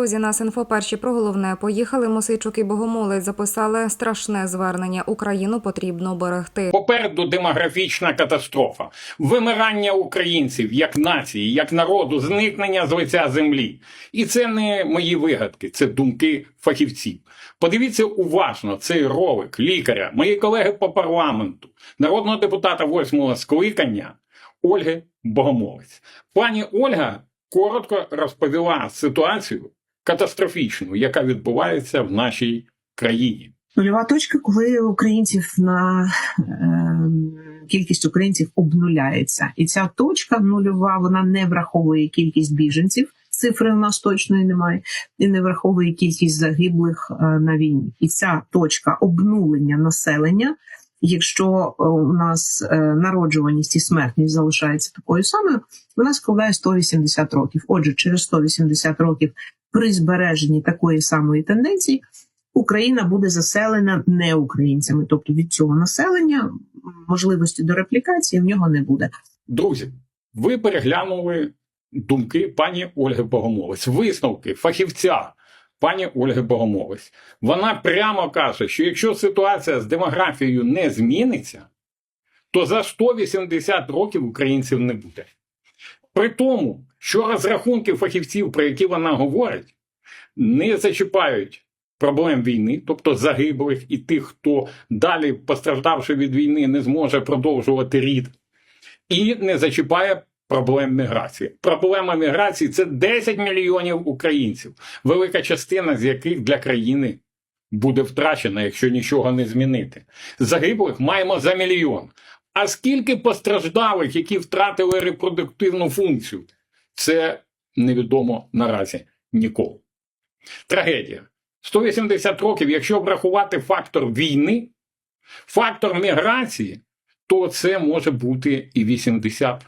Друзі, нас інфо про головне поїхали. Мосейчук і Богомолець записали страшне звернення. Україну потрібно берегти. Попереду демографічна катастрофа, вимирання українців як нації, як народу, зникнення з лиця землі. І це не мої вигадки, це думки фахівців. Подивіться уважно цей ролик лікаря, мої колеги по парламенту, народного депутата восьмого скликання Ольги Богомолець. Пані Ольга коротко розповіла ситуацію катастрофічну, яка відбувається в нашій країні. Нульова точка, коли українців на е, кількість українців обнуляється, і ця точка нульова вона не враховує кількість біженців. Цифри у нас точної немає, і не враховує кількість загиблих е, на війні. І ця точка обнулення населення. Якщо е, у нас е, народжуваність і смертність залишається такою самою, вона складає 180 років. Отже, через 180 років при збереженні такої самої тенденції Україна буде заселена не українцями, тобто від цього населення можливості до реплікації в нього не буде. Друзі, ви переглянули думки пані Ольги Богомолець, висновки фахівця пані Ольги Богомолець. Вона прямо каже, що якщо ситуація з демографією не зміниться, то за 180 років українців не буде. При тому, що розрахунки фахівців, про які вона говорить, не зачіпають проблем війни, тобто загиблих і тих, хто далі, постраждавши від війни, не зможе продовжувати рід, і не зачіпає проблем міграції. Проблема міграції це 10 мільйонів українців, велика частина з яких для країни буде втрачена, якщо нічого не змінити. Загиблих маємо за мільйон. А скільки постраждалих, які втратили репродуктивну функцію, це невідомо наразі ніколи. Трагедія. 180 років, якщо врахувати фактор війни, фактор міграції, то це може бути і 80.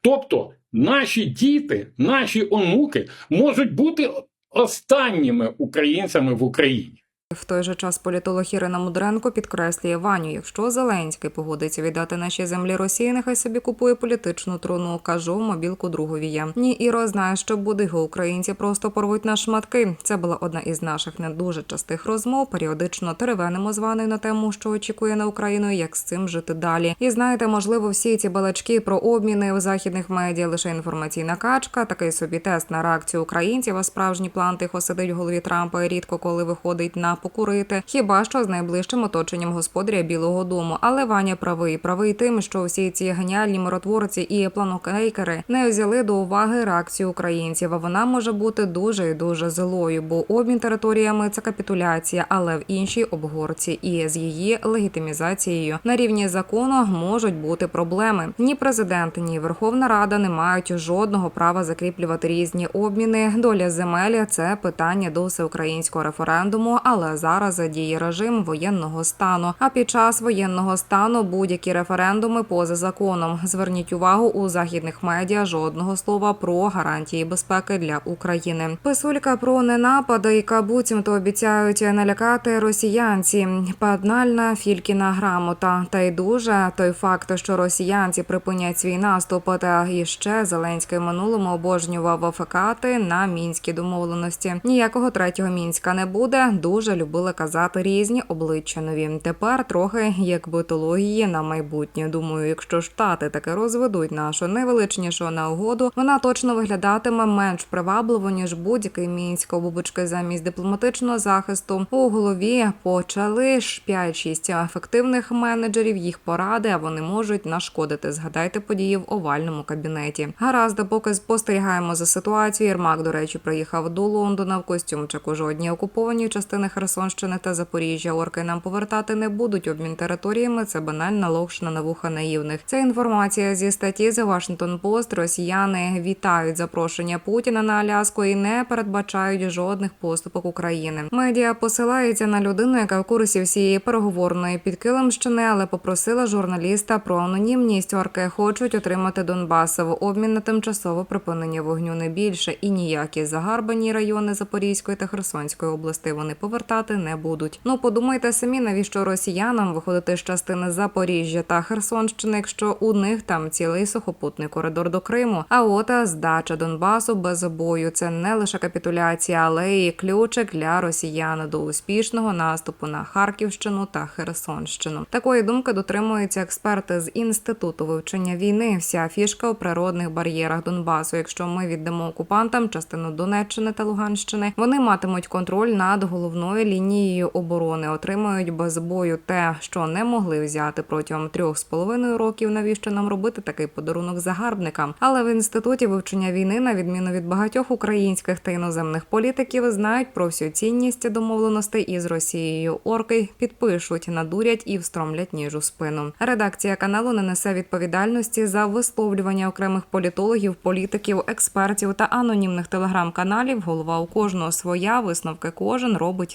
Тобто наші діти, наші онуки можуть бути останніми українцями в Україні. В той же час політолог Ірина Мудренко підкреслює Ваню. Якщо Зеленський погодиться віддати наші землі Росії, нехай собі купує політичну труну. Кажу, мобілку другові є. Ні, Іро знає, що буде його українці просто порвуть на шматки. Це була одна із наших не дуже частих розмов. Періодично теревенимо з Ваною на тему, що очікує на Україну, і як з цим жити далі. І знаєте, можливо, всі ці балачки про обміни в західних медіа лише інформаційна качка, такий собі тест на реакцію українців. А справжній план тихо сидить в голові Трампа і рідко коли виходить на покурити, хіба що з найближчим оточенням господаря Білого Дому. Але Ваня правий, правий тим, що всі ці геніальні миротворці і планокейкери не взяли до уваги реакцію українців. А вона може бути дуже і дуже злою, бо обмін територіями це капітуляція, але в іншій обгорці і з її легітимізацією на рівні закону можуть бути проблеми. Ні президент, ні Верховна Рада не мають жодного права закріплювати різні обміни. Доля земель це питання до всеукраїнського референдуму, але зараз діє режим воєнного стану. А під час воєнного стану будь-які референдуми поза законом. Зверніть увагу у західних медіа жодного слова про гарантії безпеки для України. Писулька про ненапади, яка буцімто обіцяють налякати росіянці. Банальна фількіна грамота. Та й дуже той факт, що росіянці припинять свій наступ. Та іще Зеленський в минулому обожнював фекати на мінські домовленості. Ніякого третього мінська не буде. Дуже любили казати різні обличчя нові. Тепер трохи як битології на майбутнє. Думаю, якщо штати таки розведуть нашу найвеличнішу на угоду, вона точно виглядатиме менш привабливо ніж будь-який мінськ. Бубочки замість дипломатичного захисту у голові почали ж 5-6 ефективних менеджерів. Їх поради, а вони можуть нашкодити. Згадайте події в овальному кабінеті. Гаразд, поки спостерігаємо за ситуацією. Єрмак, до речі, приїхав до Лондона в костюмчику. Жодні окуповані частини Херсонщини та Запоріжжя. Орки нам повертати не будуть. Обмін територіями це банальна локшна на вуха наївних. Це інформація зі статті The Washington Post. Росіяни вітають запрошення Путіна на Аляску і не передбачають жодних поступок України. Медіа посилається на людину, яка в курсі всієї переговорної підкилимщини, але попросила журналіста про анонімність. Орки хочуть отримати Донбас в обмін на тимчасове припинення вогню не більше і ніякі загарбані райони Запорізької та Херсонської областей вони повертати повертати не будуть. Ну подумайте самі, навіщо росіянам виходити з частини Запоріжжя та Херсонщини, якщо у них там цілий сухопутний коридор до Криму. А от здача Донбасу без бою це не лише капітуляція, але й ключик для росіян до успішного наступу на Харківщину та Херсонщину. Такої думки дотримуються експерти з інституту вивчення війни. Вся фішка у природних бар'єрах Донбасу. Якщо ми віддамо окупантам частину Донеччини та Луганщини, вони матимуть контроль над головною лінією оборони, отримають без бою те, що не могли взяти протягом трьох з половиною років. Навіщо нам робити такий подарунок загарбникам? Але в інституті вивчення війни, на відміну від багатьох українських та іноземних політиків, знають про всю цінність домовленостей із Росією. Орки підпишуть, надурять і встромлять ніж у спину. Редакція каналу не несе відповідальності за висловлювання окремих політологів, політиків, експертів та анонімних телеграм-каналів. Голова у кожного своя висновки кожен робить